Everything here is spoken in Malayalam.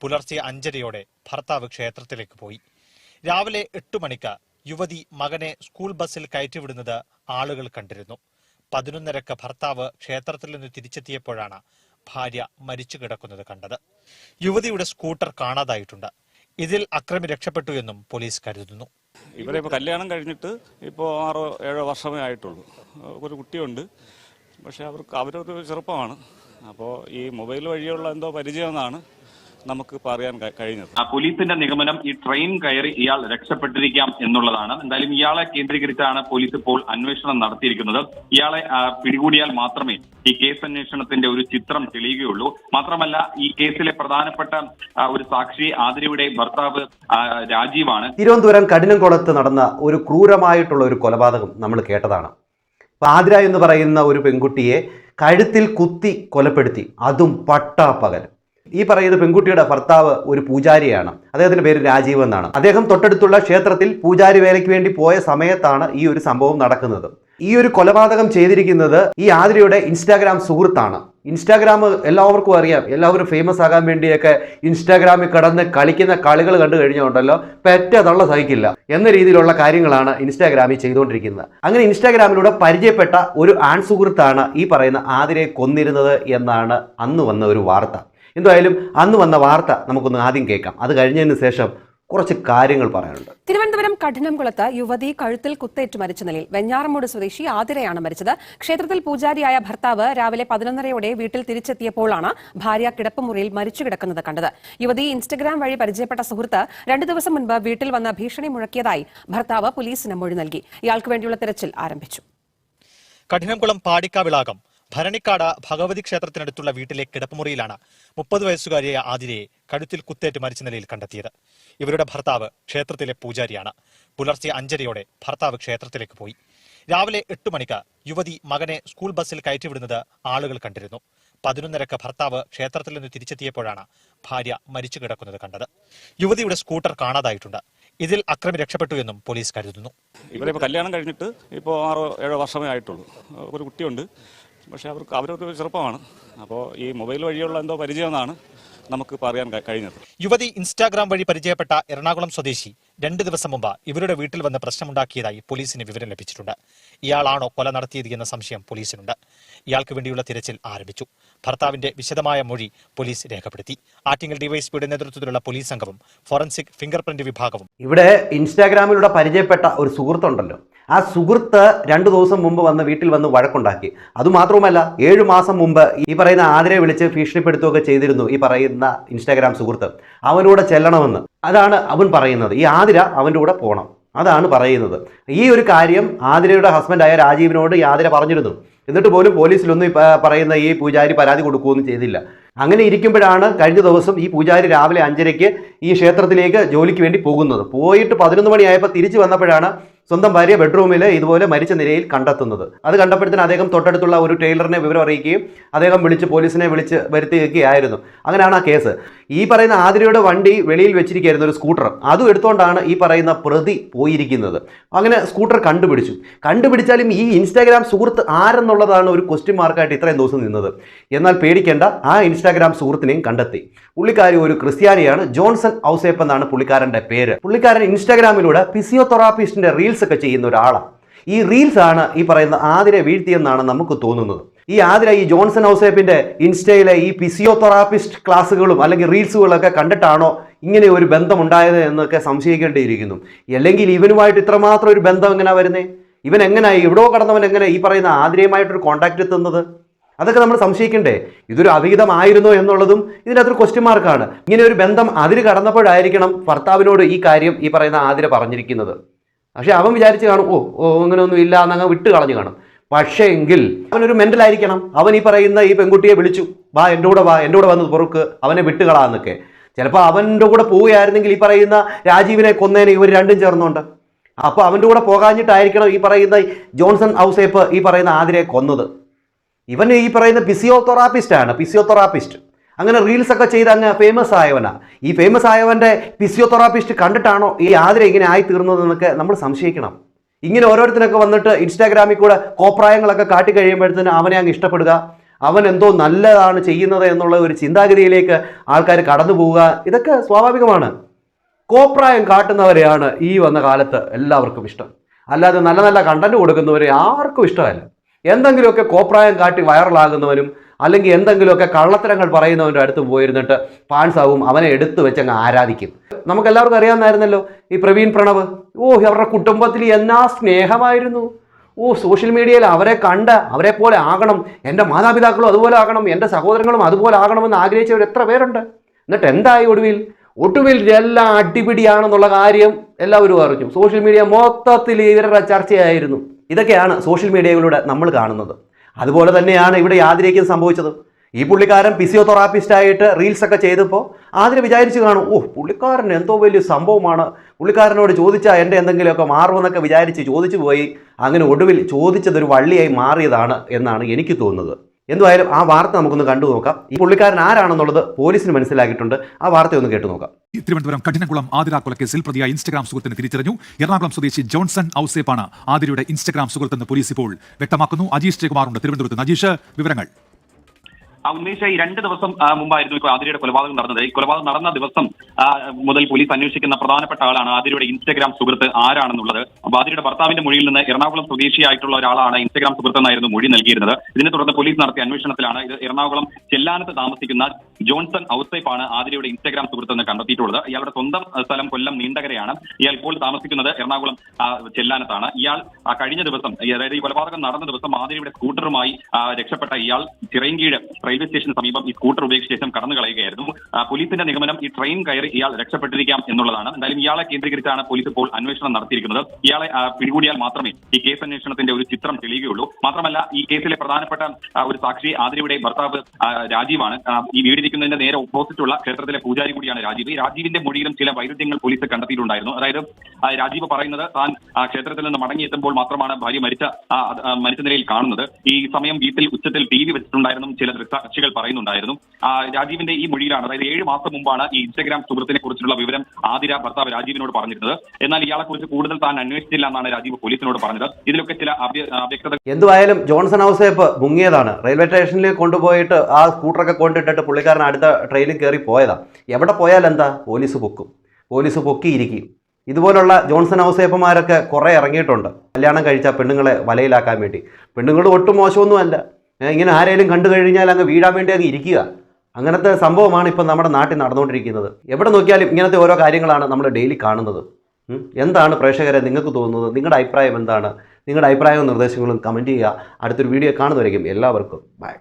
പുലർച്ചെ അഞ്ചരയോടെ ഭർത്താവ് ക്ഷേത്രത്തിലേക്ക് പോയി. രാവിലെ എട്ടു മണിക്ക് യുവതി മകനെ സ്കൂൾ ബസ്സിൽ കയറ്റിവിടുന്നത് ആളുകൾ കണ്ടിരുന്നു. പതിനൊന്നരക്ക് ഭർത്താവ് ക്ഷേത്രത്തിൽ നിന്ന് തിരിച്ചെത്തിയപ്പോഴാണ് ഭാര്യ മരിച്ചു കിടക്കുന്നത് കണ്ടത്. യുവതിയുടെ സ്കൂട്ടർ കാണാതായിട്ടുണ്ട്. ഇതിൽ അക്രമി രക്ഷപ്പെട്ടു എന്നും പോലീസ് കരുതുന്നു. ഇവരെ ഇപ്പോൾ കല്യാണം കഴിഞ്ഞിട്ട് ഇപ്പോൾ ആറോ ഏഴോ വർഷമേ ആയിട്ടുള്ളൂ. ഒരു കുട്ടിയുണ്ട്. പക്ഷേ അവർക്ക് അവരൊരു ചെറുപ്പമാണ്. അപ്പോൾ ഈ മൊബൈൽ വഴിയുള്ള എന്തോ പരിചയമെന്നാണ് നമുക്ക് പറയാൻ കഴിഞ്ഞത്. ആ പോലീസിന്റെ നിഗമനം ഈ ട്രെയിൻ കയറി ഇയാൾ രക്ഷപ്പെട്ടിരിക്കാം എന്നുള്ളതാണ്. എന്തായാലും ഇയാളെ കേന്ദ്രീകരിച്ചാണ് പോലീസ് ഇപ്പോൾ അന്വേഷണം നടത്തിയിരിക്കുന്നത്. ഇയാളെ പിടികൂടിയാൽ മാത്രമേ ഈ കേസ് അന്വേഷണത്തിന്റെ ഒരു ചിത്രം തെളിയുകയുള്ളൂ. മാത്രമല്ല ഈ കേസിലെ പ്രധാനപ്പെട്ട ഒരു സാക്ഷി ആതിരയുടെ ഭർത്താവ് രാജീവാണ്. തിരുവനന്തപുരം കഠിനംകുളത്ത് നടന്ന ഒരു ക്രൂരമായിട്ടുള്ള ഒരു കൊലപാതകം നമ്മൾ കേട്ടതാണ്. ആതിര എന്ന് പറയുന്ന ഒരു പെൺകുട്ടിയെ കഴുത്തിൽ കുത്തി കൊലപ്പെടുത്തി. അതും പട്ടാപ്പകൽ ഈ പറയുന്ന പെൺകുട്ടിയുടെ ഭർത്താവ് ഒരു പൂജാരിയാണ്. അദ്ദേഹത്തിന്റെ പേര് രാജീവ് എന്നാണ്. അദ്ദേഹം തൊട്ടടുത്തുള്ള ക്ഷേത്രത്തിൽ പൂജാരി വേലയ്ക്ക് വേണ്ടി പോയ സമയത്താണ് ഈ ഒരു സംഭവം നടക്കുന്നത്. ഈ ഒരു കൊലപാതകം ചെയ്തിരിക്കുന്നത് ഈ ആതിരയുടെ ഇൻസ്റ്റാഗ്രാം സുഹൃത്താണ്. ഇൻസ്റ്റാഗ്രാം എല്ലാവർക്കും അറിയാം. എല്ലാവരും ഫേമസ് ആകാൻ വേണ്ടിയൊക്കെ ഇൻസ്റ്റാഗ്രാമിൽ കടന്ന് കളിക്കുന്ന കളികൾ കണ്ടു കഴിഞ്ഞുണ്ടല്ലോ പെറ്റ തള്ള സഹിക്കില്ല എന്ന രീതിയിലുള്ള കാര്യങ്ങളാണ് ഇൻസ്റ്റാഗ്രാമിൽ ചെയ്തുകൊണ്ടിരിക്കുന്നത്. അങ്ങനെ ഇൻസ്റ്റാഗ്രാമിലൂടെ പരിചയപ്പെട്ട ഒരു ആൺ സുഹൃത്താണ് ഈ പറയുന്ന ആതിരയെ കൊന്നിരുന്നത് എന്നാണ് അന്ന് വന്ന ഒരു വാർത്ത. എന്തായാലും അന്ന് വന്ന വാർത്ത നമുക്കൊന്ന് ആദ്യം കേൾക്കാം. അത് കഴിഞ്ഞതിന് ശേഷം കുറച്ച് കാര്യങ്ങൾ പറയാനുണ്ട്. തിരുവനന്തപുരം കഠിനംകുളത്ത് യുവതി കഴുത്തിൽ കുത്തേറ്റ് മരിച്ച നിലയിൽ വെഞ്ഞാറമൂട് സ്വദേശി ആതിരയാണ് മരിച്ചത്. ക്ഷേത്രത്തിൽ പൂജാരിയായ ഭർത്താവ് രാവിലെ പതിനൊന്നരയോടെ വീട്ടിൽ തിരിച്ചെത്തിയപ്പോഴാണ് ഭാര്യ കിടപ്പുമുറിയിൽ മരിച്ചു കിടക്കുന്നത് കണ്ടത്. യുവതി ഇൻസ്റ്റഗ്രാം വഴി പരിചയപ്പെട്ട സുഹൃത്ത് രണ്ടു ദിവസം മുൻപ് വീട്ടിൽ വന്ന ഭീഷണി മുഴക്കിയതായി ഭർത്താവ് പോലീസിന് മൊഴി നൽകി. ഇയാൾക്ക് വേണ്ടിയുള്ള തെരച്ചിൽ ആരംഭിച്ചു. കഠിനംകുളം പാടിക്കാവിളാകം. ഭരണിക്കാട് ഭഗവതി ക്ഷേത്രത്തിനടുത്തുള്ള വീട്ടിലെ കിടപ്പുമുറിയിലാണ് മുപ്പത് വയസ്സുകാരിയായ ആതിരയെ കഴുത്തിൽ കുത്തേറ്റ് മരിച്ച നിലയിൽ കണ്ടെത്തിയത്. ഇവരുടെ ഭർത്താവ് ക്ഷേത്രത്തിലെ പൂജാരിയാണ്. പുലർച്ചെ അഞ്ചരയോടെ ഭർത്താവ് ക്ഷേത്രത്തിലേക്ക് പോയി. രാവിലെ എട്ട് മണിക്ക് യുവതി മകനെ സ്കൂൾ ബസ്സിൽ കയറ്റിവിടുന്നത് ആളുകൾ കണ്ടിരുന്നു. പതിനൊന്നരക്ക് ഭർത്താവ് ക്ഷേത്രത്തിൽ നിന്ന് തിരിച്ചെത്തിയപ്പോഴാണ് ഭാര്യ മരിച്ചു കിടക്കുന്നത് കണ്ടത്. യുവതിയുടെ സ്കൂട്ടർ കാണാതായിട്ടുണ്ട്. ഇതിൽ അക്രമി രക്ഷപ്പെട്ടു എന്നും പോലീസ് കരുതുന്നു. ഇവരെ കല്യാണം കഴിഞ്ഞിട്ട് ഇപ്പോൾ ആറോ ഏഴോ വർഷമേ ആയിട്ടുള്ളൂ. ഒരു കുട്ടിയുണ്ട്. പക്ഷെ അവർക്ക് അവരൊരു ചെറുപ്പമാണ്. അപ്പോൾ ഈ മൊബൈൽ വഴിയുള്ള എന്തോ പരിചയമെന്നാണ് നമുക്ക് പറയാൻ അറിയാൻ കഴിഞ്ഞത്. യുവതി ഇൻസ്റ്റാഗ്രാം വഴി പരിചയപ്പെട്ട എറണാകുളം സ്വദേശി രണ്ട് ദിവസം മുമ്പ് ഇവരുടെ വീട്ടിൽ വന്ന് പ്രശ്നമുണ്ടാക്കിയതായി പോലീസിന് വിവരം ലഭിച്ചിട്ടുണ്ട്. ഇയാളാണോ കൊല നടത്തിയത് എന്ന സംശയം പോലീസിനുണ്ട്. ഇയാൾക്ക് വേണ്ടിയുള്ള തിരച്ചിൽ ആരംഭിച്ചു. ഭർത്താവിന്റെ വിശദമായ മൊഴി പോലീസ് രേഖപ്പെടുത്തി. ആറ്റിങ്ങൽ ഡിവൈഎസ്പിയുടെ നേതൃത്വത്തിലുള്ള പോലീസ് സംഘവും ഫോറൻസിക് ഫിംഗർ പ്രിന്റ് വിഭാഗവും ഇവിടെ ഇൻസ്റ്റാഗ്രാമിലൂടെ പരിചയപ്പെട്ട ഒരു സുഹൃത്തുണ്ടല്ലോ. ആ സുഹൃത്ത് രണ്ടു ദിവസം മുമ്പ് വന്ന് വീട്ടിൽ വന്ന് വഴക്കുണ്ടാക്കി. അതുമാത്രവുമല്ല ഏഴു മാസം മുമ്പ് ഈ പറയുന്ന ആതിരെ വിളിച്ച് ഭീഷണിപ്പെടുത്തുകയൊക്കെ ചെയ്തിരുന്നു ഈ പറയുന്ന ഇൻസ്റ്റാഗ്രാം സുഹൃത്ത്. അവനൂടെ ചെല്ലണമെന്ന്. അതാണ് അവൻ പറയുന്നത്. ഈ ആതിര അവന്റെ കൂടെ പോകണം അതാണ് പറയുന്നത്. ഈ ഒരു കാര്യം ആതിരയുടെ ഹസ്ബൻഡായ രാജീവിനോട് ഈ ആതിര പറഞ്ഞിരുന്നു. എന്നിട്ട് പോലും പോലീസിലൊന്നും പറയുന്ന ഈ പൂജാരി പരാതി കൊടുക്കുകയൊന്നും ചെയ്തില്ല. അങ്ങനെ ഇരിക്കുമ്പോഴാണ് കഴിഞ്ഞ ദിവസം ഈ പൂജാരി രാവിലെ അഞ്ചരയ്ക്ക് ഈ ക്ഷേത്രത്തിലേക്ക് ജോലിക്ക് വേണ്ടി പോകുന്നത്. പോയിട്ട് പതിനൊന്ന് മണിയായപ്പോൾ തിരിച്ചു വന്നപ്പോഴാണ് സ്വന്തം ഭാര്യ ബെഡ്റൂമിൽ ഇതുപോലെ മരിച്ച നിലയിൽ കണ്ടെത്തുന്നത്. അത് കണ്ടപ്പോഴത്തേന് അദ്ദേഹം തൊട്ടടുത്തുള്ള ഒരു ടൈലറിനെ വിവരം അറിയിക്കുകയും അദ്ദേഹം വിളിച്ച് പോലീസിനെ വിളിച്ച് വരുത്തുകയായിരുന്നു അങ്ങനെയാണ് ആ കേസ്. ഈ പറയുന്ന ആതിരയുടെ വണ്ടി വെളിയിൽ വെച്ചിരിക്കുകയായിരുന്നു ഒരു സ്കൂട്ടർ അതും എടുത്തുകൊണ്ടാണ് ഈ പറയുന്ന പ്രതി പോയിരിക്കുന്നത്. അങ്ങനെ സ്കൂട്ടർ കണ്ടുപിടിച്ചു. കണ്ടുപിടിച്ചാലും ഈ ഇൻസ്റ്റാഗ്രാം സുഹൃത്ത് ആരെന്നുള്ളതാണ് ഒരു ക്വസ്റ്റ്യൻ മാർക്കായിട്ട് ഇത്രയും ദിവസം നിന്നത്. എന്നാൽ പേടിക്കേണ്ട ആ ഇൻസ്റ്റാഗ്രാം സുഹൃത്തിനെയും കണ്ടെത്തി. പുള്ളിക്കാരി ഒരു ക്രിസ്ത്യാനിയാണ്. ജോൺസൺ ഔസേപ്പ് എന്നാണ് പുള്ളിക്കാരന്റെ പേര്. പുള്ളിക്കാരൻ ഇൻസ്റ്റാഗ്രാമിലൂടെ ഫിസിയോതെറാപ്പിസ്റ്റിന്റെ റീൽസ് ഒക്കെ ചെയ്യുന്ന ഒരാളാണ് ഈ റീൽസ് ആണ് ഈ പറയുന്ന ആതിരെ വീഴ്ത്തിയെന്നാണ് നമുക്ക് തോന്നുന്നത്. ഈ ആതിര ഈ ജോൺസൺ ഹൗസേപ്പിന്റെ ഇൻസ്റ്റയിലെ ഈ ഫിസിയോതെറാപ്പിസ്റ്റ് ക്ലാസ്സുകളും അല്ലെങ്കിൽ റീൽസുകളൊക്കെ കണ്ടിട്ടാണോ ഇങ്ങനെ ഒരു ബന്ധമുണ്ടായത് എന്നൊക്കെ സംശയിക്കേണ്ടിയിരിക്കുന്നു. അല്ലെങ്കിൽ ഇവനുമായിട്ട് ഇത്രമാത്രം ഒരു ബന്ധം എങ്ങനെ വരുന്നേ? ഇവൻ എങ്ങനെ എവിടോ കടന്നവൻ എങ്ങനെ ഈ പറയുന്ന ആതിരയുമായിട്ടൊരു കോണ്ടാക്ട് എത്തുന്നത്? അതൊക്കെ നമ്മൾ സംശയിക്കണ്ടേ. ഇതൊരു അവിഹിതമായിരുന്നോ എന്നുള്ളതും ഇതിനകത്തൊരു ക്വസ്റ്റ്യൻ മാർക്കാണ് ഇങ്ങനെ ഒരു ബന്ധം അതിര് കടന്നപ്പോഴായിരിക്കണം ഭർത്താവിനോട് ഈ കാര്യം ഈ പറയുന്ന ആതിര പറഞ്ഞിരിക്കുന്നത്. പക്ഷെ അവൻ വിചാരിച്ച് കാണും ഓ ഓ അങ്ങനെയൊന്നും ഇല്ല എന്നങ്ങ് വിട്ട് കളഞ്ഞു കാണും. പക്ഷേ എങ്കിൽ അവനൊരു മെന്റലായിരിക്കണം അവൻ ഈ പറയുന്ന ഈ പെൺകുട്ടിയെ വിളിച്ചു വാ എന്റെ കൂടെ വാ എന്റെ കൂടെ വന്ന് പൊറുക്ക് അവനെ വിട്ടുകളാന്നൊക്കെ ചിലപ്പോൾ അവന്റെ കൂടെ പോവുകയായിരുന്നെങ്കിൽ ഈ പറയുന്ന രാജീവിനെ കൊന്നേനെ ഇവർ രണ്ടും ചേർന്നുണ്ട്. അപ്പോൾ അവന്റെ കൂടെ പോകാഞ്ഞിട്ടായിരിക്കണം ഈ പറയുന്ന ജോൺസൺ ഹൗസേപ്പ് ഈ പറയുന്ന ആതിരയെ കൊന്നത്. ഇവൻ ഈ പറയുന്ന ഫിസിയോതെറാപ്പിസ്റ്റാണ് ഫിസിയോതെറാപ്പിസ്റ്റ്. അങ്ങനെ റീൽസ് ഒക്കെ ചെയ്ത് അങ്ങ് ഫേമസ് ആയവനാ. ഈ ഫേമസ് ആയവന്റെ ഫിസിയോതെറാപ്പിസ്റ്റ് കണ്ടിട്ടാണോ ഈ ആതിര ഇങ്ങനെ ആയി തീർന്നതെന്നൊക്കെ നമ്മൾ സംശയിക്കണം. ഇങ്ങനെ ഓരോരുത്തരൊക്കെ വന്നിട്ട് ഇൻസ്റ്റാഗ്രാമിൽ കൂടെ കോപ്രായങ്ങളൊക്കെ കാട്ടി കഴിയുമ്പോഴത്തേന് അവനെ അങ്ങ് ഇഷ്ടപ്പെടുക. അവൻ എന്തോ നല്ലതാണ് ചെയ്യുന്നത് എന്നുള്ള ഒരു ചിന്താഗതിയിലേക്ക് ആൾക്കാർ കടന്നു പോവുക. ഇതൊക്കെ സ്വാഭാവികമാണ്. കോപ്രായം കാട്ടുന്നവരെയാണ് ഈ വന്ന കാലത്ത് എല്ലാവർക്കും ഇഷ്ടം. അല്ലാതെ നല്ല നല്ല കണ്ടന്റ് കൊടുക്കുന്നവരെ ആർക്കും ഇഷ്ടമല്ല. എന്തെങ്കിലുമൊക്കെ കോപ്രായം കാട്ടി വൈറലാകുന്നവനും അല്ലെങ്കിൽ എന്തെങ്കിലുമൊക്കെ കള്ളത്തരങ്ങൾ പറയുന്നവന്റെ അടുത്ത് പോയിരുന്നിട്ട് പാൻസാവും അവനെ എടുത്തു വെച്ചങ്ങ് ആരാധിക്കും. നമുക്ക് എല്ലാവർക്കും അറിയാമെന്നായിരുന്നല്ലോ ഈ പ്രവീൺ പ്രണവ്. ഓ അവരുടെ കുടുംബത്തിൽ എന്നാ സ്നേഹമായിരുന്നു. ഓ സോഷ്യൽ മീഡിയയിൽ അവരെ കണ്ട് അവരെ പോലെ ആകണം എന്റെ മാതാപിതാക്കളും അതുപോലെ ആകണം എന്റെ സഹോദരങ്ങളും അതുപോലെ ആകണമെന്ന് ആഗ്രഹിച്ചവർ എത്ര പേരുണ്ട്. എന്നിട്ട് എന്തായി ഒടുവിൽ? ഒടുവിൽ എല്ലാം അടിപിടിയാണെന്നുള്ള കാര്യം എല്ലാവരും അറിഞ്ഞു. സോഷ്യൽ മീഡിയ മൊത്തത്തിൽ ഇവരുടെ ചർച്ചയായിരുന്നു. ഇതൊക്കെയാണ് സോഷ്യൽ മീഡിയയിലൂടെ നമ്മൾ കാണുന്നത്. അതുപോലെ തന്നെയാണ് ഇവിടെ ആതിരയ്ക്കും സംഭവിച്ചത്. ഈ പുള്ളിക്കാരൻ ഫിസിയോതെറാപ്പിസ്റ്റായിട്ട് റീൽസ് ഒക്കെ ചെയ്തപ്പോൾ ആതിര വിചാരിച്ചു കാണും ഓ പുള്ളിക്കാരൻ എന്തോ വലിയ സംഭവമാണ്. പുള്ളിക്കാരനോട് ചോദിച്ചാൽ എന്റെ എന്തെങ്കിലുമൊക്കെ മാറുമെന്നൊക്കെ വിചാരിച്ച് ചോദിച്ചു പോയി. അങ്ങനെ ഒടുവിൽ ചോദിച്ചതൊരു വള്ളിയായി മാറിയതാണ് എന്നാണ് എനിക്ക് തോന്നുന്നത്. എന്തായാലും ആ വാർത്ത നമുക്കൊന്ന് കണ്ടു നോക്കാം. ഈ പുള്ളിക്കാരൻ ആരാണെന്നുള്ളത് പോലീസിന് മനസ്സിലാക്കിയിട്ടുണ്ട്. ആ വാർത്ത ഒന്ന് കേട്ടു നോക്കാം. തിരുവനന്തപുരം കഠിനകുളം ആതിര കൊലക്കേസിൽ പ്രതിയായ ഇൻസ്റ്റഗ്രാം സുഹൃത്തിനെ തിരിച്ചറിഞ്ഞു. എറണാകുളം സ്വദേശി ജോൺസൺ ഔസേപ്പാണ് ആതിരയുടെ ഇൻസ്റ്റഗ്രാം സുഹൃത്തെന്ന് പോലീസ് ഇപ്പോൾ വ്യക്തമാക്കുന്നു. അജീഷ് ജയകുമാറുണ്ട് തിരുവനന്തപുരത്ത് അജീഷ് വിവരങ്ങൾ. ഉന്നയിച്ച ഈ രണ്ട് ദിവസം മുമ്പായിരുന്നു ഇപ്പോൾ ആതിരയുടെ കൊലപാതകം നടന്നത്. ഈ കൊലപാതകം നടന്ന ദിവസം മുതൽ പോലീസ് അന്വേഷിക്കുന്ന പ്രധാനപ്പെട്ട ആളാണ് ആതിരയുടെ ഇൻസ്റ്റഗ്രാം സുഹൃത്ത് ആരാണെന്നുള്ളത്. അപ്പൊ ആതിരയുടെ ഭർത്താവിന്റെ മൊഴിയിൽ നിന്ന് എറണാകുളം സ്വദേശിയായിട്ടുള്ള ഒരാളാണ് ഇൻസ്റ്റഗ്രാം സുഹൃത്ത് എന്നായിരുന്നു മൊഴി നൽകിയിരുന്നത്. ഇതിനെ തുടർന്ന് പോലീസ് നടത്തിയ അന്വേഷണത്തിലാണ് ഇത് എറണാകുളം ചെല്ലാനത്ത് താമസിക്കുന്ന ജോൺസൺ ഔസേപ്പാണ് ആതിരയുടെ ഇൻസ്റ്റഗ്രാം സുഹൃത്ത് എന്ന് കണ്ടെത്തിയിട്ടുള്ളത്. ഇയാളുടെ സ്വന്തം സ്ഥലം കൊല്ലം നീണ്ടകരയാണ്. ഇയാൾ ഇപ്പോൾ താമസിക്കുന്നത് എറണാകുളം ചെല്ലാനത്താണ്. ഇയാൾ കഴിഞ്ഞ ദിവസം അതായത് ഈ കൊലപാതകം നടന്ന ദിവസം ആതിരയുടെ സ്കൂട്ടറുമായി രക്ഷപ്പെട്ട ഇയാൾ ചിറയൻകീഴ് റെയിൽവേ സ്റ്റേഷന് സമീപം ഈ സ്കൂട്ടർ ഉപേക്ഷിച്ച ശേഷം കടന്നു കളയുകയായിരുന്നു. പോലീസിന്റെ നിഗമനം ഈ ട്രെയിൻ കയറി ഇയാൾ രക്ഷപ്പെട്ടിരിക്കാം എന്നുള്ളതാണ്. എന്തായാലും ഇയാളെ കേന്ദ്രീകരിച്ചാണ് പോലീസ് ഇപ്പോൾ അന്വേഷണം നടത്തിയിരിക്കുന്നത്. ഇയാളെ പിടികൂടിയാൽ മാത്രമേ ഈ കേസ് അന്വേഷണത്തിന്റെ ഒരു ചിത്രം തെളിയുകയുള്ളൂ. മാത്രമല്ല ഈ കേസിലെ പ്രധാനപ്പെട്ട ഒരു സാക്ഷി ആതിരയുടെ ഭർത്താവ് രാജീവാണ്. ഈ ഈ വീടിരിക്കുന്നതിന്റെ നേരെ ഓപ്പോസിറ്റുള്ള ക്ഷേത്രത്തിലെ പൂജാരി കൂടിയാണ് രാജീവ്. ഈ രാജീവിന്റെ മൊഴിയിലും ചില വൈരുദ്ധ്യങ്ങൾ പോലീസ് കണ്ടെത്തിയിട്ടുണ്ടായിരുന്നു. അതായത് രാജീവ് പറയുന്നത് താൻ ക്ഷേത്രത്തിൽ നിന്ന് മടങ്ങിയെത്തുമ്പോൾ മാത്രമാണ് ഭാര്യ മരിച്ച മരിച്ച നിലയിൽ കാണുന്നത്. ഈ സമയം വീട്ടിൽ ഉച്ചത്തിൽ ടി വി വെച്ചിട്ടുണ്ടായിരുന്നു ചില ദൃക്സാക്ഷികൾ പറയുന്നുണ്ടായിരുന്നു. രാജീവിന്റെ ഈ മൊഴിയിലാണ് അതായത് ഏഴ് മാസം മുമ്പാണ് ഈ ഇൻസ്റ്റഗ്രാം സുഹൃത്തിനെ കുറിച്ചുള്ള വിവരം ആതിര ഭർത്താവ് രാജീവിനോട് പറഞ്ഞിരുന്നത്. എന്നാൽ ഇയാളെ കുറിച്ച് കൂടുതൽ താൻ അന്വേഷിച്ചില്ല എന്നാണ് രാജീവ് പോലീസിനോട് പറഞ്ഞത്. ഇതിലൊക്കെ ചില വ്യക്തത എന്തുവായാലും ജോൺസൺ ഔസേപ്പ് മുങ്ങിയതാണ്. റെയിൽവേ സ്റ്റേഷനിൽ കൊണ്ടുപോയിട്ട് ആ സ്കൂട്ടറൊക്കെ കൊണ്ടിട്ടിട്ട് പുള്ളിക്കാരൻ അടുത്ത ട്രെയിനിൽ കയറി പോയതാ. എവിടെ പോയാൽ എന്താ? പോലീസ് പൊക്കും. പോലീസ് പൊക്കിയിരിക്കും. ഇതുപോലുള്ള ജോൺസൺ ഔസേപ്പന്മാരൊക്കെ കുറേ ഇറങ്ങിയിട്ടുണ്ട്. കല്യാണം കഴിച്ച പെണ്ണുങ്ങളെ വലയിലാക്കാൻ വേണ്ടി. പെണ്ണുങ്ങൾ ഒട്ടും മോശമൊന്നുമല്ല ഇങ്ങനെ ആരെങ്കിലും കണ്ടു കഴിഞ്ഞാൽ അങ്ങ് വീടാൻ വേണ്ടി അങ്ങ് ഇരിക്കുക. അങ്ങനത്തെ സംഭവമാണ് ഇപ്പം നമ്മുടെ നാട്ടിൽ നടന്നുകൊണ്ടിരിക്കുന്നത്. എവിടെ നോക്കിയാലും ഇങ്ങനത്തെ ഓരോ കാര്യങ്ങളാണ് നമ്മൾ ഡെയിലി കാണുന്നത്. എന്താണ് പ്രേക്ഷകരെ നിങ്ങൾക്ക് തോന്നുന്നത്? നിങ്ങളുടെ അഭിപ്രായം എന്താണ്? നിങ്ങളുടെ അഭിപ്രായവും നിർദ്ദേശങ്ങളും കമന്റ് ചെയ്യുക. അടുത്തൊരു വീഡിയോ കാണുന്നവരേക്കും എല്ലാവർക്കും. ബൈ